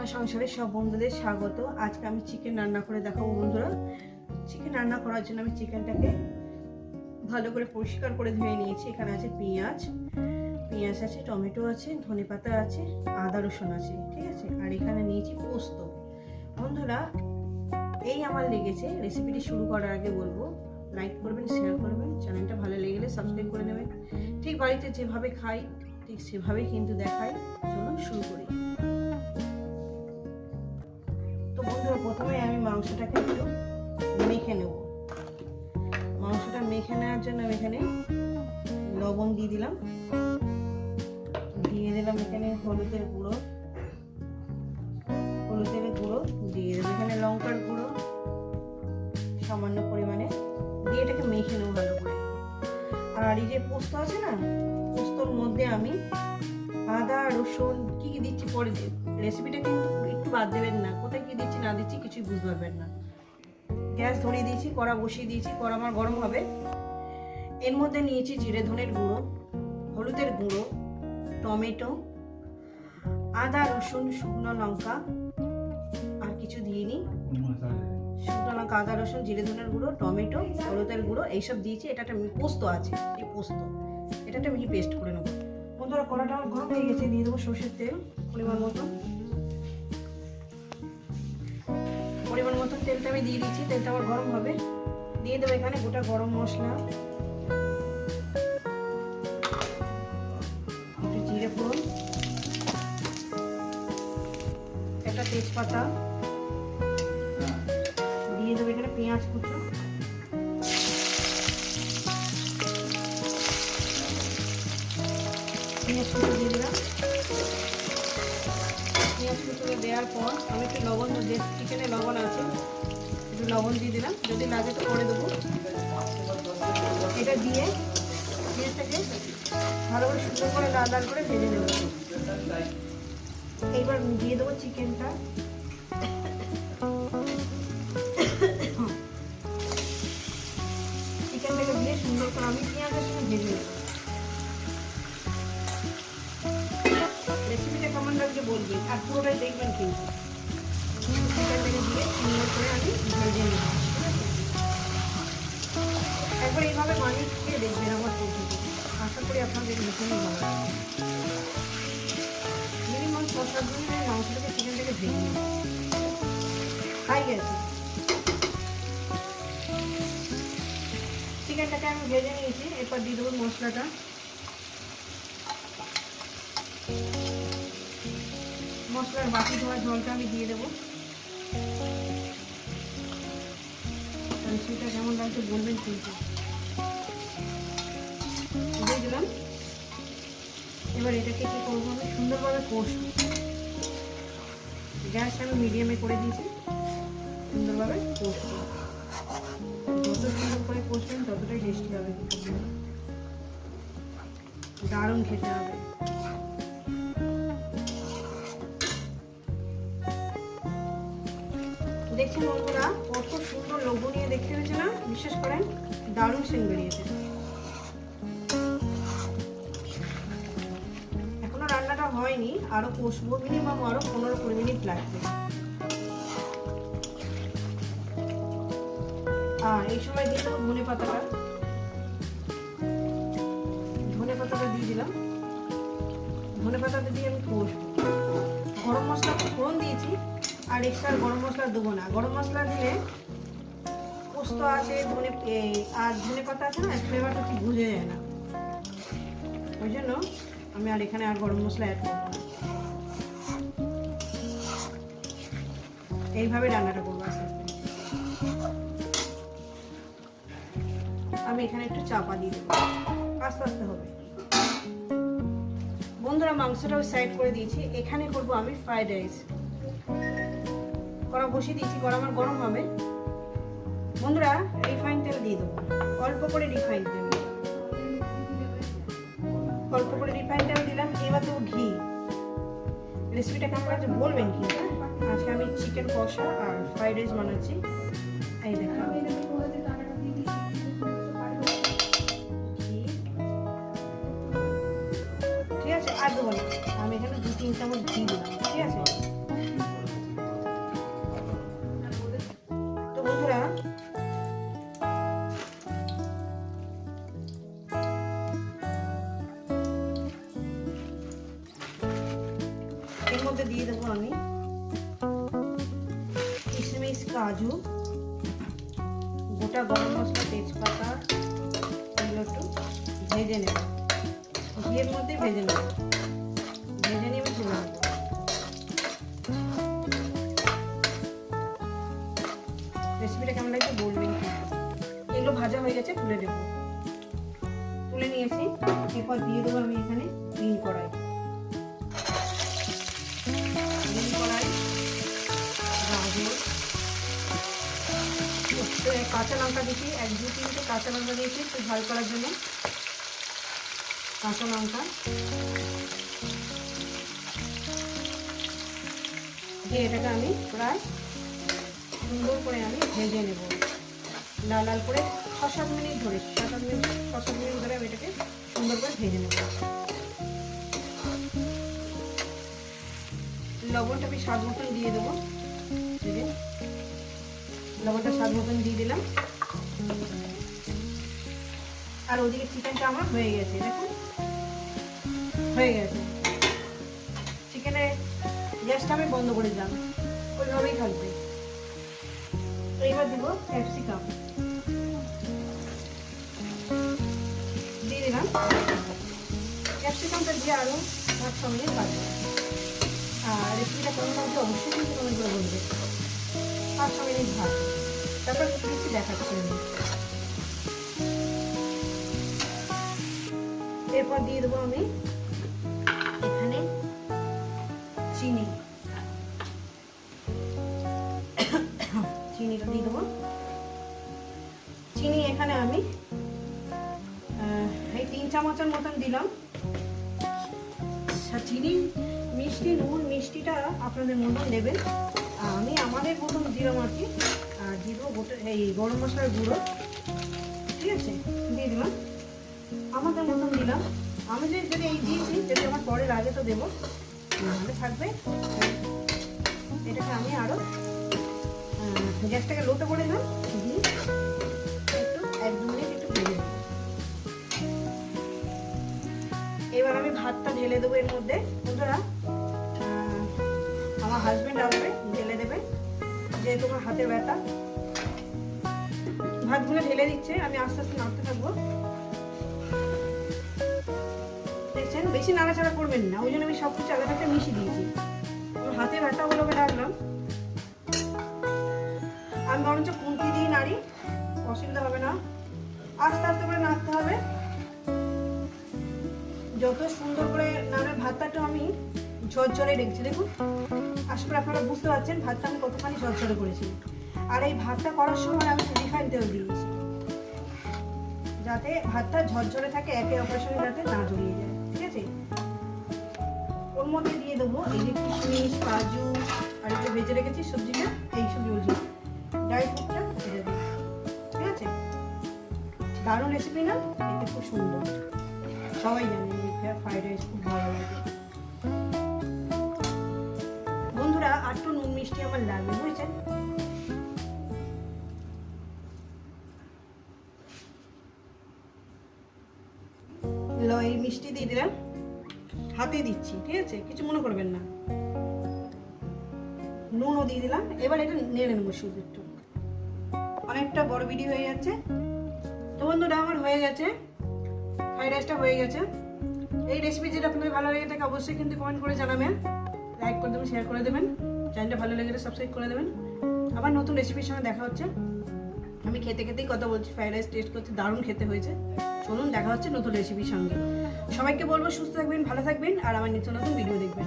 সোনা সংসারে সব বন্ধুদের স্বাগত। আজকে আমি চিকেন রান্না করে দেখাবো বন্ধুরা। চিকেন রান্না করার জন্য আমি চিকেনটাকে ভালো করে পরিষ্কার করে ধুয়ে নিয়েছি। এখানে আছে পেঁয়াজ পেঁয়াজ আছে, টমেটো আছে, ধনে পাতা আছে, আদা, রসুন আছে, ঠিক আছে? আর এখানে নিয়েছি পোস্ত। বন্ধুরা, এই আমার লেগেছে রেসিপিটি শুরু করার আগে বলব। লাইক করবেন শেয়ার করবেন চ্যানেলটা ভালো লেগেলে সাবস্ক্রাইব করে নেবেন। ঠিক বাড়িতে যেভাবে খাই, ঠিক সেভাবেই কিন্তু দেখাই। চলুন শুরু করি। মাংসটাকে একটু মেখে নেব। মাংসটা মেখে নেওয়ার জন্য আমি এখানে লবণ দিয়ে দিলাম। দিয়ে দিলাম এখানে হলুদের গুঁড়ো। হলুদের গুঁড়ো দিয়ে দিলাম। এখানে লঙ্কার গুঁড়ো সামান্য পরিমাণে দিয়ে এটাকে মেখে নেব ভালো করে। আর এই যে পোস্ত আছে না, পোস্তর মধ্যে আমি আদা, রসুন, কি কি দিচ্ছি পরে রেসিপিটা কিন্তু বাদ দেবেন না। কোথায় কি দিচ্ছি, না দিচ্ছি কিছুই বুঝতে পারবেন না। গ্যাস ধরিয়ে দিয়েছি, কড়া বসিয়ে দিয়েছি, কড়া আমার গরম হবে। এর মধ্যে নিয়েছি জিরে ধনের গুঁড়ো, হলুদের গুঁড়ো, টমেটো, আদা, রসুন, শুকনো লঙ্কা, আর কিছু দিয়ে দিইনি। শুকনো লঙ্কা, আদা, রসুন, জিরে ধনের গুঁড়ো, টমেটো, হলুদের গুঁড়ো, এইসব দিয়েছি। এটা একটা পোস্ত আছে, এই পোস্ত। এটা একটা মিহি পেস্ট করে নেব। বন্ধুরা, কড়াটা আমার গরম হয়ে গেছে, দিয়ে দেবো সর্ষের তেল পরিমাণ মতো। পরিমাণ মতো তেলটা আমি দিয়ে দিচ্ছি, তেলটা আমার গরম হবে। দিয়ে দেবো এখানে গোটা গরম মশলা। জিরে ফোড়ন। একটা তেজপাতা। দিয়ে দেবো এখানে পেঁয়াজ কুচো। পেঁয়াজ কুচো দিয়ে দিলাম। দেওয়ার পর আমি একটু লবণ যে চিকেনে লবণ আছে, একটু লবণ দিয়ে দিলাম। যদি লাগে তো করে দেবো। এটা দিয়ে পেঁয়াজটাকে ভালো করে সুন্দর করে লাল করে ভেজে নেব। এইবার দিয়ে দেবো চিকেনটা। চিকেনটাকে দিয়ে সুন্দর করে আমি পেঁয়াজের সঙ্গে ভেজে নেব। বলবেন আর পুরোটাই দেখবেন কিন্তু। চিকেনটাকে সুন্দর করে আমি ভেজে আছে একবার এইভাবে বানিয়ে খেয়ে দেখবেন আমার পদ্ধতি আশা করি আপনাদের ভীষণই ভালো মিনিমাম ছ সাত মিনিট মাংসটাকে চিকেনটাকে ভেজে নেব। খাই গেছে। চিকেনটাকে আমি ভেজে নিয়েছি। এরপর দিয়ে দেবো মশলাটা। মশলার বাকি ধোয়া জলটা আমি দিয়ে দেবো। সেটা কেমন লাগছে বলবেন কিন্তু। দিলাম। এবার এটাকে কী করব আমি? সুন্দরভাবে কষবো। গ্যাস আমি মিডিয়ামে করে দিয়েছি। সুন্দরভাবে কষবো। যত সুন্দর করে কষবেন ততটাই টেস্টি হবে। দারুণ খেতে হবে। দেখছেন বন্ধুরা, কত সুন্দর লোগো নিয়ে দেখতে হয়েছে না বিশ্বাস করেন, দারুণ সেন বেরিয়েছে। এখনও রান্নাটা হয়নি, আরও কষবো মিনিমাম আরও পনেরো কুড়ি মিনিট লাগবে। আর এই সময় দিয়ে দেবো ধনে পাতাটা ধনে পাতাটা দিয়ে দিলাম। ধনে পাতাটা দিয়ে আমি কষবো। গরম মশলা ফোড়ন দিয়েছি আর এক্সট্রা গরম মশলা দেবো না। গরম মশলা দিলে পোস্ত আছে, ধনে আর ধনে পাতা আছে না ফ্লেভারটা ঠিক বুঝে যায় না। ওই জন্য আমি আর এখানে আর গরম মশলা অ্যাড করব এইভাবে রান্নাটা করব আস্তে আস্তে। আমি এখানে একটু চাপা দিয়ে দেবো। আস্তে আস্তে হবে। বন্ধুরা মাংসটাও সাইড করে দিয়েছি। এখানে করব আমি ফ্রাইড রাইস কড়া বসিয়ে দিয়েছি, কড়া আমার গরম হবে। বন্ধুরা রিফাইন তেল দিয়ে দেবো। অল্প করে রিফাইন তেল অল্প করে রিফাইন তেল দিলাম, এবার দেবো ঘি। রেসিপিটা কেমন আছে বলবেন কি? আজকে আমি চিকেন কষা আর ফ্রাইড রাইস বানাচ্ছি। এই দেখা। ঠিক আছে, আর দেবো আমি এখানে দু তিন চামচ ঘি দিলাম, ঠিক আছে? দিয়ে দেবো আমি। কিশমিশ, কাজু, গোটা গরম মশলা, তেজপাতা এগুলো একটু ভেজে নেব। ঘিয়ের মধ্যে ভেজে নেব। ভেজে নিয়ে আমি তুলে নেব রেসিপিটা কেমন লাগছে বলবেন এগুলো ভাজা হয়ে গেছে, তুলে দেবো তুলে নিয়েছি এরপর দিয়ে দেবো আমি এখানে গ্রিন কড়াই। কাঁচা লঙ্কা দিয়েছি, এক, দু, তিনটে কাঁচা লঙ্কা দিয়েছি, একটু ঝাল করার জন্য। কাঁচা লঙ্কা। দিয়ে এটাকে আমি প্রায় সুন্দর করে আমি ভেজে নেব। লাল লাল করে ছ সাত মিনিট ধরে ছ সাত মিনিট ছ সাত মিনিট ধরে আমি এটাকে সুন্দর করে ভেজে নেব। লবণটা আমি স্বাদ মতন দিয়ে দেবো। লবণটা স্বাদ মতন দিয়ে দিলাম। আর ওদিকে চিকেনটা আমার হয়ে গেছে, দেখুন। হয়ে গেছে। চিকেনে গ্যাসটা আমি বন্ধ করে দিলাম। ওইভাবেই থাকবে। এইবার দিব ক্যাপসিকাম। দিয়ে দিলাম। ক্যাপসিকামটা দিয়ে আরও ছ মিনিট আর রেসিপিটা লাগছে অবশ্যই কিন্তু কমেন্ট করে বলবে। তারপর দেখাচ্ছি এরপর দিয়ে দেবো আমি এখানে চিনি। চিনিটা দিয়ে দেবো। চিনি এখানে আমি এই তিন চামচের মতন দিলাম। আচ্ছা, চিনি মিষ্টি নুন মিষ্টিটা আপনাদের মতন দেবেন আমি আমাদের মতন দিলাম আর কি আর দেবো এই গরম মশলার গুঁড়ো। ঠিক আছে? দিয়ে দিলাম। আমাদের মতন দিলাম। আমি যে যদি এই দিয়েছি, যদি আমার পরে লাগে তো দেবো নাহলে থাকবে। এটাকে আমি আরও গ্যাসটাকে লোতে করে দিলাম। একটু, এক। এবার আমি ভাতটা ঢেলে দেবো এর মধ্যে। বন্ধুরা আমার হাজবেন্ড আসবে। যেহেতু আমার হাতের ব্যথা। ভাতগুলো ঢেলে দিচ্ছে, আমি আস্তে আস্তে নাড়তে থাকব। দেখছেন বেশি নাড়াচাড়া করবেন না, ওই জন্য আমি সব কিছু আগে থেকে মিশিয়ে দিয়েছি। হাতে ব্যথা আমি রাখলাম। আমি বরঞ্চ কুন্তি দিয়ে নাড়ি, অসুবিধা হবে না। আস্তে আস্তে করে নাড়তে হবে। যত সুন্দর করে নাড়ে ভাতটা আমি ঝরঝরে রেখেছি দেখুন, আশা করি আপনারা বুঝতে পারছেন, ভাতটা আমি কতখানি ঝরঝরে করেছি। আর এই ভাতটা করার সময় আমি রিফাইন তেল দিয়েছি, যাতে ভাতটা ঝরঝরে থাকে, একে অপরের সঙ্গে যাতে না জড়িয়ে যায়, ঠিক আছে? ওর মধ্যে দিয়ে দেবো এই যে কিশমিশ, কাজু, আর একটু ভেজে রেখেছি সবজিটা, এই সবজি ড্রাই ফ্রুটটা এটা দিই ঠিক আছে? দারুণ রেসিপি না? এটা খুব সুন্দর। সবাই জানে ফ্রাইড রাইস খুব ভালো লাগে। আটটু নুন মিষ্টি আমার লাগবে বুঝছেন এই মিষ্টি দিয়ে দিলাম। হাতে দিচ্ছি, ঠিক আছে? কিছু মনে করবেন না। নুনও দিয়ে দিলাম। এবার এটা নেড়ে নেব শুধু একটু। অনেকটা বড় ভিডিও হয়ে যাচ্ছে তো বন্ধুরা, আমার হয়ে গেছে। ফ্রাইড রাইসটা হয়ে গেছে। এই রেসিপি যেটা আপনাদের ভালো লেগে থাকে অবশ্যই কিন্তু কমেন্ট করে জানাবেন। লাইক করে দেবেন শেয়ার করে দেবেন। চ্যানেলটা ভালো লেগে সাবস্ক্রাইব করে দেবেন। আবার নতুন রেসিপির সঙ্গে দেখা হচ্ছে। আমি খেতে খেতেই কথা বলছি ফ্রাইড রাইস টেস্ট করছি, দারুণ খেতে হয়েছে। চলুন দেখা হচ্ছে নতুন রেসিপির সঙ্গে। সবাইকে বলব সুস্থ থাকবেন, ভালো থাকবেন, আর আমার নিত্য নতুন ভিডিও দেখবেন।